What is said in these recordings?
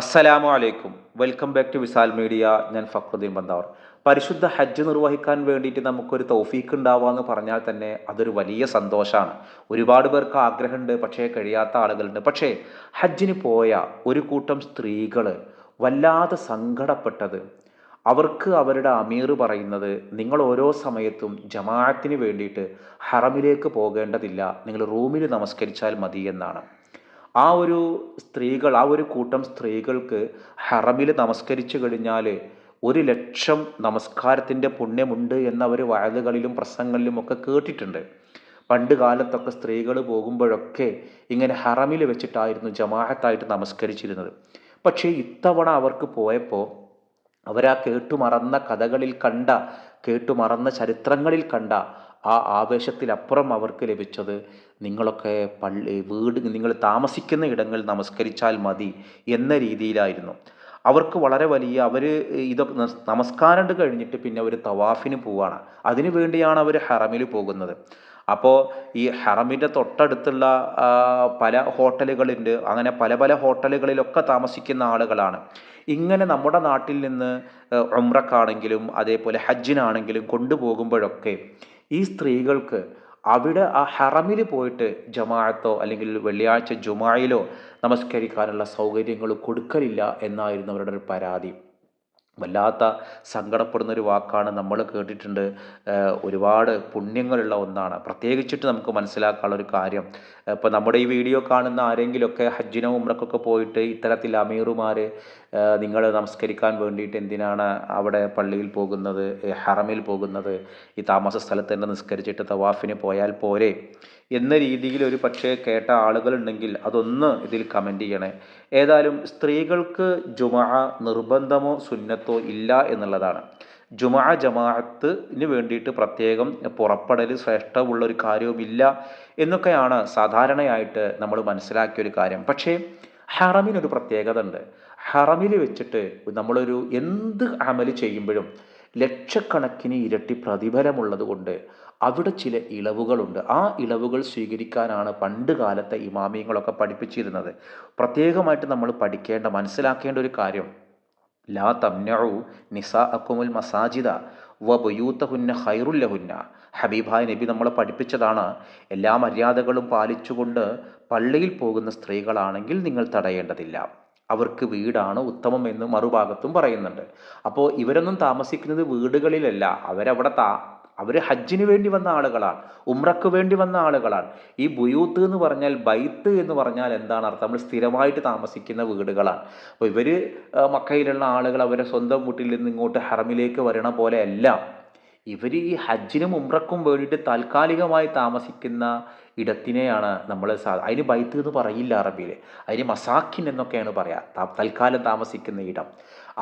അസ്സലാമു അലൈക്കും. Welcome back to Visal media ഞാൻ ഫക്രുദ്ദീൻ ബന്ദാവർ. പരിശുദ്ധ ഹജ്ജ് നിർവഹിക്കാൻ വേണ്ടിയിട്ട് നമുക്കൊരു തൗഫീക്ക് ഉണ്ടാവുക എന്ന് പറഞ്ഞാൽ തന്നെ അതൊരു വലിയ സന്തോഷമാണ്. ഒരുപാട് പേർക്ക് ആഗ്രഹമുണ്ട് പക്ഷേ കഴിയാത്ത ആളുകളുണ്ട്. പക്ഷേ ഹജ്ജിന് പോയ ഒരു കൂട്ടം സ്ത്രീകൾ വല്ലാതെ സങ്കടപ്പെട്ടത് അവർക്ക് അവരുടെ അമീർ പറയുന്നത് നിങ്ങൾ ഓരോ സമയത്തും ജമാഅത്തിന് വേണ്ടിയിട്ട് ഹറമിലേക്ക് പോകേണ്ടതില്ല നിങ്ങൾ റൂമിൽ നമസ്കരിച്ചാൽ മതി എന്നാണ്. ആ ഒരു സ്ത്രീകൾ ആ ഒരു കൂട്ടം സ്ത്രീകൾക്ക് ഹറമിൽ നമസ്കരിച്ചു കഴിഞ്ഞാൽ ഒരു ലക്ഷം നമസ്കാരത്തിന്റെ പുണ്യമുണ്ട് എന്നവർ വയലുകളിലും പ്രസംഗങ്ങളിലും ഒക്കെ കേട്ടിട്ടുണ്ട്. പണ്ട് കാലത്തൊക്കെ സ്ത്രീകൾ പോകുമ്പോഴൊക്കെ ഇങ്ങനെ ഹറമിൽ വെച്ചിട്ടായിരുന്നു ജമാഅത്തായിട്ട് നമസ്കരിച്ചിരുന്നത്. പക്ഷേ ഇത്തവണ അവർക്ക് പോയപ്പോൾ അവരാ കേട്ടുമറന്ന കഥകളിൽ കണ്ട കേട്ടുമറന്ന ചരിത്രങ്ങളിൽ കണ്ട ആ ആവേശത്തിലപ്പുറം അവർക്ക് ലഭിച്ചത് നിങ്ങളൊക്കെ പള്ളി വീട് നിങ്ങൾ താമസിക്കുന്ന ഇടങ്ങൾ നമസ്കരിച്ചാൽ മതി എന്ന രീതിയിലായിരുന്നു. അവർക്ക് വളരെ വലിയ അവർ ഇത് നമസ്കാരം കഴിഞ്ഞിട്ട് പിന്നെ അവർ തവാഫിന് പോവാണ്. അതിനു വേണ്ടിയാണ് അവർ ഹറമിൽ പോകുന്നത്. അപ്പോൾ ഈ ഹറമിന്റെ തൊട്ടടുത്തുള്ള പല ഹോട്ടലുകളുണ്ട്. അങ്ങനെ പല പല ഹോട്ടലുകളിലൊക്കെ താമസിക്കുന്ന ആളുകളാണ്. ഇങ്ങനെ നമ്മുടെ നാട്ടിൽ നിന്ന് ഉമ്രക്കാണെങ്കിലും അതേപോലെ ഹജ്ജിനാണെങ്കിലും കൊണ്ടുപോകുമ്പോഴൊക്കെ ഈ സ്ത്രീകൾക്ക് അവിടെ ആ ഹറമിൽ പോയിട്ട് ജമാഅത്തോ അല്ലെങ്കിൽ വെള്ളിയാഴ്ച ജുമായിലോ നമസ്കരിക്കാനുള്ള സൗകര്യങ്ങൾ കൊടുക്കലില്ല എന്നായിരുന്നു അവരുടെ ഒരു പരാതി. വല്ലാത്ത സങ്കടപ്പെടുന്ന ഒരു വാക്കാണ് നമ്മൾ കേട്ടിട്ടുണ്ട്. ഒരുപാട് പുണ്യങ്ങളുള്ള ഒന്നാണ്. പ്രത്യേകിച്ചിട്ട് നമുക്ക് മനസ്സിലാക്കാനുള്ള ഒരു കാര്യം. ഇപ്പോൾ നമ്മുടെ ഈ വീഡിയോ കാണുന്ന ആരെങ്കിലുമൊക്കെ ഹജ്ജിനോ ഉമ്രക്കൊക്കെ പോയിട്ട് ഇത്തരത്തിൽ അമീറുമാർ നിങ്ങൾ നമസ്കരിക്കാൻ വേണ്ടിയിട്ട് എന്തിനാണ് അവിടെ പള്ളിയിൽ പോകുന്നത് ഹറമിൽ പോകുന്നത്? ഈ താമസ സ്ഥലത്ത് തന്നെ നിസ്കരിച്ചിട്ട് തവാഫിന് പോയാൽ പോരെ? എന്ന രീതിയിൽ ഒരു പക്ഷേ കേട്ട ആളുകളുണ്ടെങ്കിൽ അതൊന്ന് ഇതിൽ കമന്റ് ചെയ്യണേ. ഏതായാലും സ്ത്രീകൾക്ക് ജുമഅ നിർബന്ധമോ സുന്നത്തോ ഇല്ല എന്നുള്ളതാണ്. ജുമാ ജമാഅത്തിന് വേണ്ടിയിട്ട് പ്രത്യേകം പുറപ്പെടൽ ശ്രേഷ്ഠമുള്ള ഒരു കാര്യവുമില്ല എന്നൊക്കെയാണ് സാധാരണയായിട്ട് നമ്മൾ മനസ്സിലാക്കിയ ഒരു കാര്യം. പക്ഷേ ഹറമിനൊരു പ്രത്യേകത ഉണ്ട്. ഹറമിൽ വെച്ചിട്ട് നമ്മളൊരു എന്ത് അമൽ ചെയ്യുമ്പോഴും ലക്ഷക്കണക്കിന് ഇരട്ടി പ്രതിഫലമുള്ളത് കൊണ്ട് അവിടെ ചില ഇളവുകളുണ്ട്. ആ ഇളവുകൾ സ്വീകരിക്കാനാണ് പണ്ട് കാലത്തെ ഇമാമിയങ്ങളൊക്കെ പഠിപ്പിച്ചിരുന്നത്. പ്രത്യേകമായിട്ട് നമ്മൾ പഠിക്കേണ്ട മനസ്സിലാക്കേണ്ട ഒരു കാര്യം. ലാ തംനഉ നിസാ അക്കുമുൽ മസാജിദ വ ഹൈറുല്ല ഹൈറുല്ലഹുന്ന ഹബീബായ നബി നമ്മളെ പഠിപ്പിച്ചതാണ് എല്ലാ മര്യാദകളും പാലിച്ചുകൊണ്ട് പള്ളിയിൽ പോകുന്ന സ്ത്രീകളാണെങ്കിൽ നിങ്ങൾ തടയേണ്ടതില്ല. അവർക്ക് വീടാണ് ഉത്തമം എന്ന് മറുഭാഗത്തും പറയുന്നുണ്ട്. അപ്പോൾ ഇവരൊന്നും താമസിക്കുന്നത് വീടുകളിലല്ല. അവരവിടെ താ അവർ ഹജ്ജിന് വേണ്ടി വന്ന ആളുകളാണ്. ഉമ്രക്ക് വേണ്ടി വന്ന ആളുകളാണ്. ഈ ബുയൂത്ത് എന്ന് പറഞ്ഞാൽ ബൈത്ത് എന്ന് പറഞ്ഞാൽ എന്താണ് അർത്ഥം? നമ്മൾ സ്ഥിരമായിട്ട് താമസിക്കുന്ന വീടുകളാണ്. അപ്പോൾ ഇവർ മക്കയിലുള്ള ആളുകൾ അവരെ സ്വന്തം വീട്ടിൽ നിന്ന് ഇങ്ങോട്ട് ഹറമിലേക്ക് വരണ പോലെ അല്ല. ഇവർ ഈ ഹജ്ജിനും ഉമ്രക്കും വേണ്ടിയിട്ട് താൽക്കാലികമായി താമസിക്കുന്ന ഇടത്തിനെയാണ് നമ്മൾ സാ അതിന് ബൈത്ത് എന്ന് പറയില്ല അറബിയിൽ അതിന് മസാഖിൻ എന്നൊക്കെയാണ് പറയുക തൽക്കാലം താമസിക്കുന്ന ഇടം.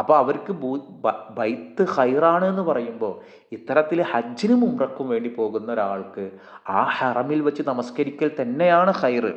അപ്പോൾ അവർക്ക് ബൈത്ത് ഹൈറാണ് എന്ന് പറയുമ്പോൾ ഇത്തരത്തിൽ ഹജ്ജിനും ഉമ്രക്കും വേണ്ടി പോകുന്ന ഒരാൾക്ക് ആ ഹറമിൽ വെച്ച് നമസ്കരിക്കൽ തന്നെയാണ് ഹൈറ്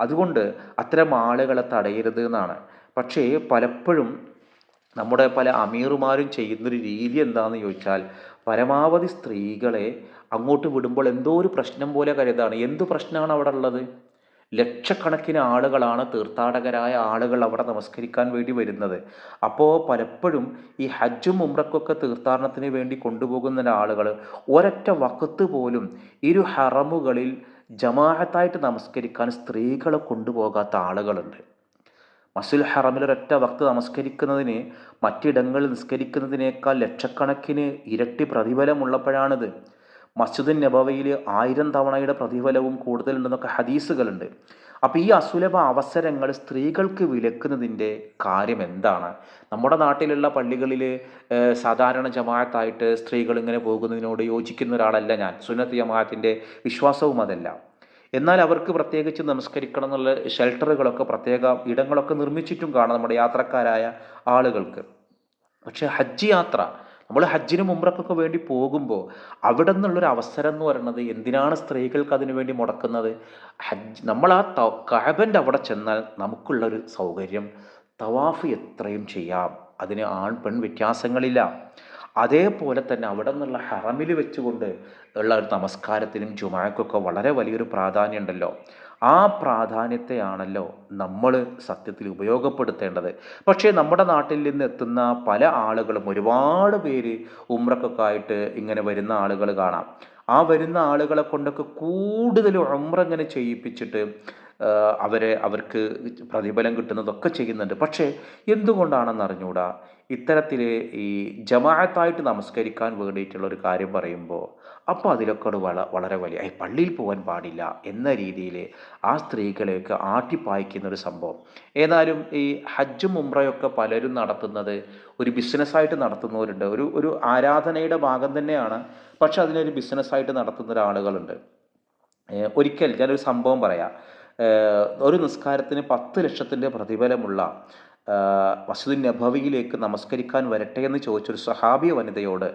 അതുകൊണ്ട് അത്തരം ആളുകളെ തടയരുത് എന്നാണ്. പക്ഷേ പലപ്പോഴും നമ്മുടെ പല അമീറുമാരും ചെയ്യുന്നൊരു രീതി എന്താണെന്ന് ചോദിച്ചാൽ പരമാവധി സ്ത്രീകളെ അങ്ങോട്ട് വിടുമ്പോൾ എന്തോ ഒരു പ്രശ്നം പോലെ കരുതാണ്. എന്ത് പ്രശ്നമാണ് അവിടെ ഉള്ളത്? ലക്ഷക്കണക്കിന് ആളുകളാണ് തീർത്ഥാടകരായ ആളുകൾ അവിടെ നമസ്കരിക്കാൻ വേണ്ടി വരുന്നത്. അപ്പോൾ പലപ്പോഴും ഈ ഹജ്ജും ഉമ്രക്കൊക്കെ തീർത്ഥാടനത്തിന് വേണ്ടി കൊണ്ടുപോകുന്ന ആളുകൾ ഒരൊറ്റ വക്കത്ത് പോലും ഇരു ഹറമുകളിൽ ജമാഅത്തായിട്ട് നമസ്കരിക്കാൻ സ്ത്രീകളെ കൊണ്ടുപോകാത്ത ആളുകളുണ്ട്. മസുൽ ഹറമിൽ ഒരൊറ്റ വക്ത് നമസ്കരിക്കുന്നതിന് മറ്റിടങ്ങളിൽ നിസ്കരിക്കുന്നതിനേക്കാൾ ലക്ഷക്കണക്കിന് ഇരട്ടി പ്രതിഫലമുള്ളപ്പോഴാണിത്. മസ്ജിദ് നബവയിൽ ആയിരം തവണയുടെ പ്രതിഫലവും കൂടുതലുണ്ടെന്നൊക്കെ ഹദീസുകളുണ്ട്. അപ്പോൾ ഈ അസുലഭ അവസരങ്ങൾ സ്ത്രീകൾക്ക് വിലക്കുന്നതിന്റെ കാര്യം എന്താണ് നമ്മുടെ നാട്ടിലുള്ള പള്ളികളിൽ സാധാരണ ജമാഅത്തായിട്ട് സ്ത്രീകൾ ഇങ്ങനെ പോകുന്നതിനോട് യോജിക്കുന്ന ഒരാളല്ല ഞാൻ. സുന്നത്ത് ജമാഅത്തിന്റെ വിശ്വാസവും അതല്ല. എന്നാൽ അവർക്ക് പ്രത്യേകിച്ച് നമസ്കരിക്കണം എന്നുള്ള ഷെൽട്ടറുകളൊക്കെ പ്രത്യേക ഇടങ്ങളൊക്കെ നിർമ്മിച്ചിട്ടും കാണാം നമ്മുടെ യാത്രക്കാരായ ആളുകൾക്ക്. പക്ഷേ ഹജ്ജ് യാത്ര നമ്മൾ ഹജ്ജിന് മുമ്പറക്കൊക്കെ വേണ്ടി പോകുമ്പോൾ അവിടെ നിന്നുള്ളൊരു അവസരം എന്ന് പറയുന്നത് എന്തിനാണ് സ്ത്രീകൾക്ക് അതിനു വേണ്ടി മുടക്കുന്നത്? ഹജ്ജ് നമ്മൾ ആ ത കഅബന്റെ അവിടെ ചെന്നാൽ നമുക്കുള്ളൊരു സൗകര്യം തവാഫ് എത്രയും ചെയ്യാം. അതിന് ആൺ പെൺ വ്യത്യാസങ്ങളില്ല. അതേപോലെ തന്നെ അവിടെ നിന്നുള്ള ഹറമിൽ വെച്ചുകൊണ്ട് ഉള്ള ഒരു നമസ്കാരത്തിനും ജുമാക്കൊക്കെ വളരെ വലിയൊരു പ്രാധാന്യം ഉണ്ടല്ലോ. ആ പ്രാധാന്യത്തെയാണല്ലോ നമ്മൾ സത്യത്തിൽ ഉപയോഗപ്പെടുത്തേണ്ടത്. പക്ഷേ നമ്മുടെ നാട്ടിൽ നിന്ന് എത്തുന്ന പല ആളുകളും ഒരുപാട് പേര് ഉമ്രക്കൊക്കെ ആയിട്ട് ഇങ്ങനെ വരുന്ന ആളുകൾ കാണാം. ആ വരുന്ന ആളുകളെ കൊണ്ടൊക്കെ കൂടുതൽ ഉമ്ര ഇങ്ങനെ ചെയ്യിപ്പിച്ചിട്ട് അവരെ അവർക്ക് പ്രതിഫലം കിട്ടുന്നതൊക്കെ ചെയ്യുന്നുണ്ട്. പക്ഷേ എന്തുകൊണ്ടാണെന്ന് അറിഞ്ഞൂടാ ഇത്തരത്തിൽ ഈ ജമാഅത്തായിട്ട് നമസ്കരിക്കാൻ വേണ്ടിയിട്ടുള്ള ഒരു കാര്യം പറയുമ്പോൾ അപ്പോൾ അതിലൊക്കെ ഒരു വള വളരെ വലിയ ഈ പള്ളിയിൽ പോകാൻ പാടില്ല എന്ന രീതിയിൽ ആ സ്ത്രീകളെയൊക്കെ ആട്ടിപ്പായിക്കുന്ന ഒരു സംഭവം. ഏതായാലും ഈ ഹജ്ജും ഉംറയൊക്കെ പലരും നടത്തുന്നത് ഒരു ബിസിനസ്സായിട്ട് നടത്തുന്നവരുണ്ട്. ഒരു ഒരു ആരാധനയുടെ ഭാഗം തന്നെയാണ് പക്ഷെ അതിനൊരു ബിസിനസ്സായിട്ട് നടത്തുന്ന ഒരാളുകളുണ്ട്. ഏഹ് ഒരിക്കൽ ഞാനൊരു സംഭവം പറയാം. ഒരു നിസ്കാരത്തിന് പത്ത് ലക്ഷത്തിന്റെ പ്രതിഫലമുള്ള മസ്ജിദ് നബവിയിലേക്ക് നമസ്കരിക്കാൻ വരട്ടെ എന്ന് ചോദിച്ചൊരു സഹാബിയ വനിതയോട്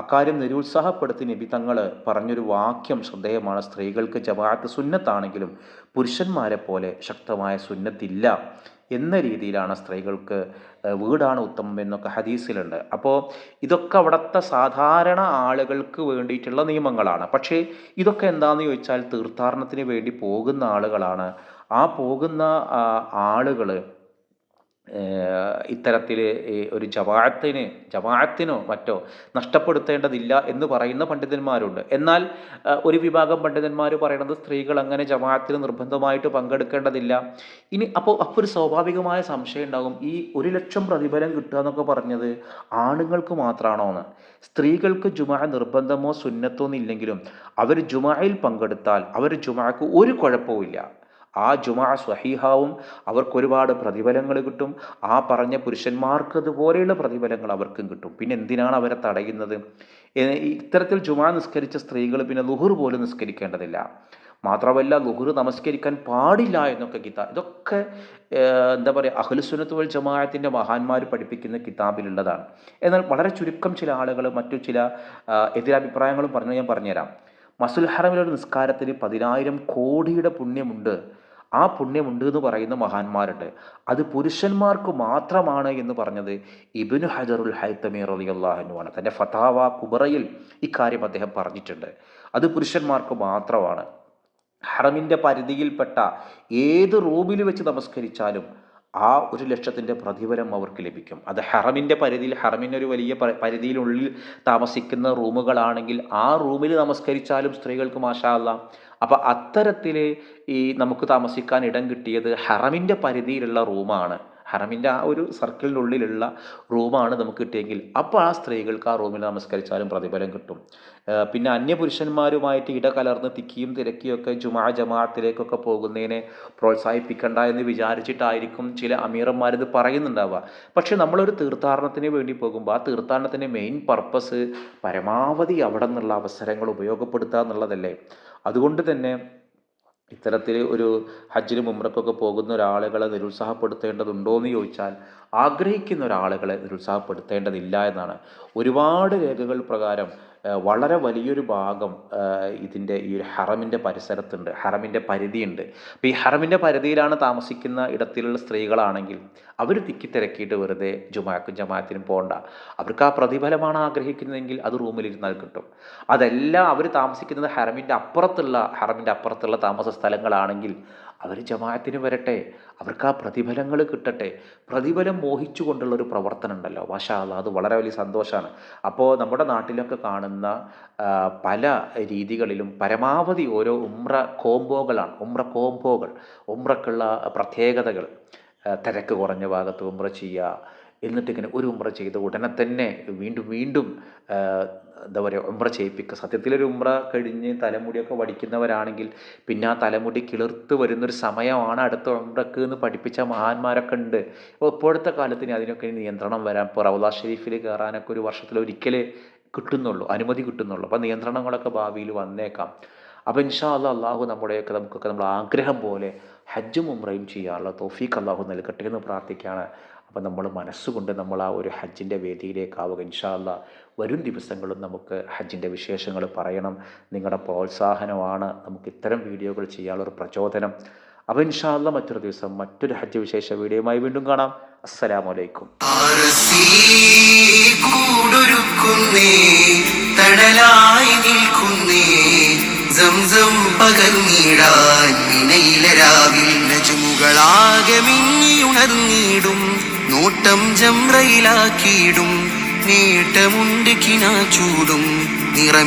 അക്കാര്യം നിരുത്സാഹപ്പെടുത്തി നബി തങ്ങൾ പറഞ്ഞൊരു വാക്യം ശ്രദ്ധേയമാണ്. സ്ത്രീകൾക്ക് ജമാഅത്ത് സുന്നത്താണെങ്കിലും പുരുഷന്മാരെ പോലെ ശക്തമായ സുന്നത്തില്ല എന്ന രീതിയിലാണ് സ്ത്രീകൾക്ക് വീടാണ് ഉത്തമം എന്നൊക്കെ ഹദീസിലുണ്ട്. അപ്പോൾ ഇതൊക്കെ അവിടുത്തെ സാധാരണ ആളുകൾക്ക് വേണ്ടിയിട്ടുള്ള നിയമങ്ങളാണ്. പക്ഷേ ഇതൊക്കെ എന്താണെന്ന് ചോദിച്ചാൽ തീർത്ഥാടനത്തിന് വേണ്ടി പോകുന്ന ആളുകളാണ്. ആ പോകുന്ന ആളുകൾ ഇത്തരത്തിൽ ഒരു ജമാഅത്തിന് ജമാഅത്തിനോ മറ്റോ നഷ്ടപ്പെടുത്തേണ്ടതില്ല എന്ന് പറയുന്ന പണ്ഡിതന്മാരുണ്ട്. എന്നാൽ ഒരു വിഭാഗം പണ്ഡിതന്മാർ പറയുന്നത് സ്ത്രീകൾ അങ്ങനെ ജമാഅത്തിൽ നിർബന്ധമായിട്ട് പങ്കെടുക്കേണ്ടതില്ല. ഇനി അപ്പോൾ അപ്പോൾ ഒരു സ്വാഭാവികമായ സംശയം ഉണ്ടാകും. ഈ ഒരു ലക്ഷം പ്രതിഫലം കിട്ടുക എന്നൊക്കെ പറഞ്ഞത് ആണുങ്ങൾക്ക് മാത്രമാണോ എന്ന്. സ്ത്രീകൾക്ക് ജുമാ നിർബന്ധമോ സുന്നത്തോ എന്നില്ലെങ്കിലും അവർ ജുമായിൽ പങ്കെടുത്താൽ അവർ ജുമാക്ക് ഒരു കുഴപ്പവുമില്ല ആ ജുമാ സ്വഹീഹാവും അവർക്കൊരുപാട് പ്രതിഫലങ്ങൾ കിട്ടും. ആ പറഞ്ഞ പുരുഷന്മാർക്ക് അതുപോലെയുള്ള പ്രതിഫലങ്ങൾ അവർക്കും കിട്ടും. പിന്നെ എന്തിനാണ് അവരെ തടയുന്നത്? ഇത്തരത്തിൽ ജുമാ നിസ്കരിച്ച സ്ത്രീകൾ പിന്നെ ലുഹുർ പോലും നിസ്കരിക്കേണ്ടതില്ല. മാത്രമല്ല ലുഹുർ നമസ്കരിക്കാൻ പാടില്ല എന്നൊക്കെ കിതാബ് ഇതൊക്കെ എന്താ പറയുക അഹ്ലുസുനത്ത് വൽ ജമാഅത്തിന്റെ മഹാന്മാർ പഠിപ്പിക്കുന്ന കിതാബിലുള്ളതാണ്. എന്നാൽ വളരെ ചുരുക്കം ചില ആളുകൾ മറ്റു ചില എതിരഭിപ്രായങ്ങളും പറഞ്ഞു ഞാൻ പറഞ്ഞുതരാം. മസുൽ ഹറമിലൊരു നിസ്കാരത്തിന് പതിനായിരം കോടിയുടെ പുണ്യമുണ്ട്. ആ പുണ്യമുണ്ട് എന്ന് പറയുന്ന മഹാന്മാരുണ്ട്. അത് പുരുഷന്മാർക്ക് മാത്രമാണ് എന്ന് പറഞ്ഞത് ഇബിനു ഹജറുൽ ഹൈത്തമീർ അലി റളിയല്ലാഹുവാണ് തന്റെ ഫതാവ കുബറയിൽ ഇക്കാര്യം അദ്ദേഹം പറഞ്ഞിട്ടുണ്ട്. അത് പുരുഷന്മാർക്ക് മാത്രമാണ്. ഹറമിന്റെ പരിധിയിൽപ്പെട്ട ഏത് റൂമിൽ വെച്ച് നമസ്കരിച്ചാലും ആ ഒരു ലക്ഷത്തിന്റെ പ്രതിഫലം അവർക്ക് ലഭിക്കും. അത് ഹറമിന്റെ പരിധിയിൽ ഹറമിന്റെ ഒരു വലിയ പരിധിയിലുള്ളിൽ താമസിക്കുന്ന റൂമുകളാണെങ്കിൽ ആ റൂമിൽ നമസ്കരിച്ചാലും സ്ത്രീകൾക്ക് മാഷാല്ല അപ്പോൾ അത്തരത്തിൽ ഈ നമുക്ക് താമസിക്കാൻ ഇടം കിട്ടിയത് ഹറമിന്റെ പരിധിയിലുള്ള റൂമാണ്. ഹറമിന്റെ ആ ഒരു സർക്കിളിനുള്ളിലുള്ള റൂമാണ് നമുക്ക് കിട്ടിയെങ്കിൽ അപ്പോൾ ആ സ്ത്രീകൾക്ക് ആ റൂമിൽ നമസ്കരിച്ചാലും പ്രതിഫലം കിട്ടും. പിന്നെ അന്യപുരുഷന്മാരുമായിട്ട് ഇടകലർന്ന് തിക്കിയും തിരക്കിയൊക്കെ ജുമാ ജമാഅത്തിലേക്കൊക്കെ പോകുന്നതിനെ പ്രോത്സാഹിപ്പിക്കണ്ട എന്ന് വിചാരിച്ചിട്ടായിരിക്കും ചില അമീറന്മാരിത് പറയുന്നുണ്ടാവുക. പക്ഷെ നമ്മളൊരു തീർത്ഥാടനത്തിന് വേണ്ടി പോകുമ്പോൾ ആ തീർത്ഥാടനത്തിന്റെ മെയിൻ പർപ്പസ് പരമാവധി അവിടെ നിന്നുള്ള അവസരങ്ങൾ ഉപയോഗപ്പെടുത്തുക എന്നുള്ളതല്ലേ? അതുകൊണ്ട് തന്നെ ഇത്തരത്തിൽ ഒരു ഹജ്ജിന് മുമ്പക്കൊക്കെ പോകുന്ന ഒരാളുകളെ നിരുത്സാഹപ്പെടുത്തേണ്ടതുണ്ടോ എന്ന് ചോദിച്ചാൽ ആഗ്രഹിക്കുന്ന ഒരാളുകളെ നിരുത്സാഹപ്പെടുത്തേണ്ടതില്ല എന്നാണ്. ഒരുപാട് രേഖകൾ പ്രകാരം വളരെ വലിയൊരു ഭാഗം ഇതിന്റെ ഈ ഒരു ഹറമിന്റെ പരിസരത്തുണ്ട് ഹറമിന്റെ പരിധിയുണ്ട്. അപ്പോൾ ഈ ഹറമിന്റെ പരിധിയിലാണ് താമസിക്കുന്ന ഇടത്തിലുള്ള സ്ത്രീകളാണെങ്കിൽ അവർ തിക്കിത്തിരക്കിയിട്ട് വെറുതെ ജുമാക്കും ജമാഅത്തിനും പോകണ്ട അവർക്ക് ആ പ്രതിഫലമാണ് ആഗ്രഹിക്കുന്നതെങ്കിൽ അത് റൂമിലിരുന്നാൽ കിട്ടും. അതെല്ലാം അവർ താമസിക്കുന്നത് ഹറമിന്റെ അപ്പുറത്തുള്ള ഹറമിന്റെ അപ്പുറത്തുള്ള താമസ സ്ഥലങ്ങളാണെങ്കിൽ അവർ ജമാഅത്തിന് വരട്ടെ അവർക്ക് ആ പ്രതിഫലങ്ങൾ കിട്ടട്ടെ. പ്രതിഫലം മോഹിച്ചുകൊണ്ടുള്ള ഒരു പ്രവർത്തനം ഉണ്ടല്ലോ മാഷാ അല്ലാ അത് വളരെ വലിയ സന്തോഷമാണ് അപ്പോൾ നമ്മുടെ നാട്ടിലൊക്കെ കാണുന്ന പല രീതികളിലും പരമാവധി ഓരോ ഉമ്ര കോംബോകളാണ്. ഉമ്ര കോംബോകൾ ഉമ്രക്കുള്ള പ്രത്യേകതകൾ. തിരക്ക് കുറഞ്ഞ ഭാഗത്ത് ഉമ്ര ചെയ്യുക. എന്നിട്ടിങ്ങനെ ഒരു ഉമ്ര ചെയ്ത് ഉടനെ തന്നെ വീണ്ടും വീണ്ടും എന്താ പറയുക ഉമ്ര ചെയ്യിപ്പിക്കുക. സത്യത്തിലൊരു ഉമ്ര കഴിഞ്ഞ് തലമുടിയൊക്കെ വടിക്കുന്നവരാണെങ്കിൽ പിന്നെ ആ തലമുടി കിളിർത്ത് വരുന്നൊരു സമയമാണ് അടുത്ത ഉമ്രക്ക് എന്ന് പഠിപ്പിച്ച മഹാന്മാരൊക്കെ ഉണ്ട്. അപ്പോൾ ഇപ്പോഴത്തെ കാലത്തിന് അതിനൊക്കെ നിയന്ത്രണം വരാൻ ഇപ്പോൾ റൗദ ഷെരീഫിൽ കയറാനൊക്കെ ഒരു വർഷത്തിൽ ഒരിക്കലേ കിട്ടുന്നുള്ളൂ അനുമതി കിട്ടുന്നുള്ളൂ. അപ്പോൾ നിയന്ത്രണങ്ങളൊക്കെ ഭാവിയിൽ വന്നേക്കാം. അപ്പോൾ ഇൻഷാ അല്ലാ അള്ളാഹു നമ്മുടെയൊക്കെ നമുക്കൊക്കെ നമ്മൾ ആഗ്രഹം പോലെ ഹജ്ജും ഉമ്രയും ചെയ്യാനുള്ള തോഫീഖ് അള്ളാഹു നൽകട്ടെ എന്ന് പ്രാർത്ഥിക്കുകയാണ്. അപ്പം നമ്മൾ മനസ്സുകൊണ്ട് നമ്മൾ ആ ഒരു ഹജ്ജിന്റെ വേദിയിലേക്കാവുക ഇൻഷാല്ല വരും ദിവസങ്ങളും നമുക്ക് ഹജ്ജിന്റെ വിശേഷങ്ങൾ പറയണം. നിങ്ങളുടെ പ്രോത്സാഹനമാണ് നമുക്ക് ഇത്തരം വീഡിയോകൾ ചെയ്യാനുള്ള ഒരു പ്രചോദനം. അപ്പോൾ ഇൻഷാല്ല മറ്റൊരു ദിവസം മറ്റൊരു ഹജ്ജ് വിശേഷ വീഡിയോയുമായി വീണ്ടും കാണാം. അസ്സലാമലൈക്കും. തണലായി നിൽക്കുന്നേ സംസം പകർന്നിടാൻ വിനയിലെ രാവിൽ നജുമുകളാകെ മിന്നിയുണർന്നിടും. നോട്ടം ജംറയിലാക്കിയിടും. നേട്ടമുണ്ട് കിനാ ചൂടും. നിറം